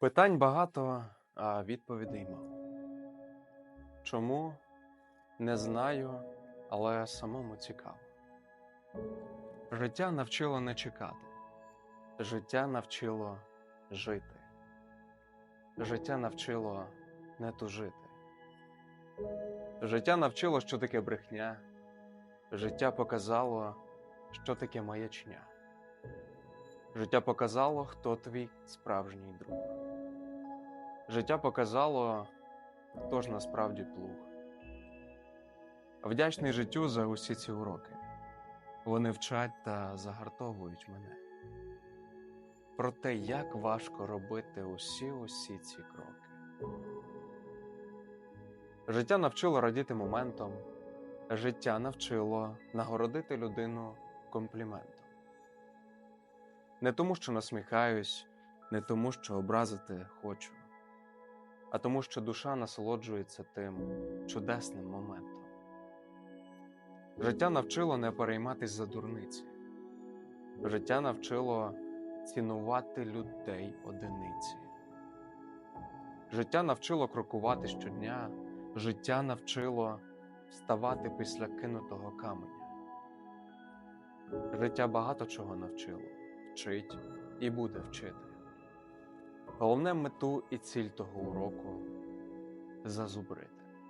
Питань багато, а відповідей мало. Чому? Не знаю, але самому цікаво. Життя навчило не чекати. Життя навчило жити. Життя навчило не тужити. Життя навчило, що таке брехня. Життя показало, що таке маячня. Життя показало, хто твій справжній друг. Життя показало, хто ж насправді плуг. Вдячний життю за усі ці уроки. Вони вчать та загартовують мене. Про те, як важко робити усі усі ці кроки. Життя навчило радіти моментом, життя навчило нагородити людину компліментом. Не тому, що насміхаюсь, не тому, що образити хочу, а тому, що душа насолоджується тим чудесним моментом. Життя навчило не перейматись за дурниці. Життя навчило цінувати людей одиниці. Життя навчило крокувати щодня, життя навчило вставати після кинутого каменя. Життя багато чого навчило, вчить і буде вчити. Головне мету і ціль того уроку зазубрити.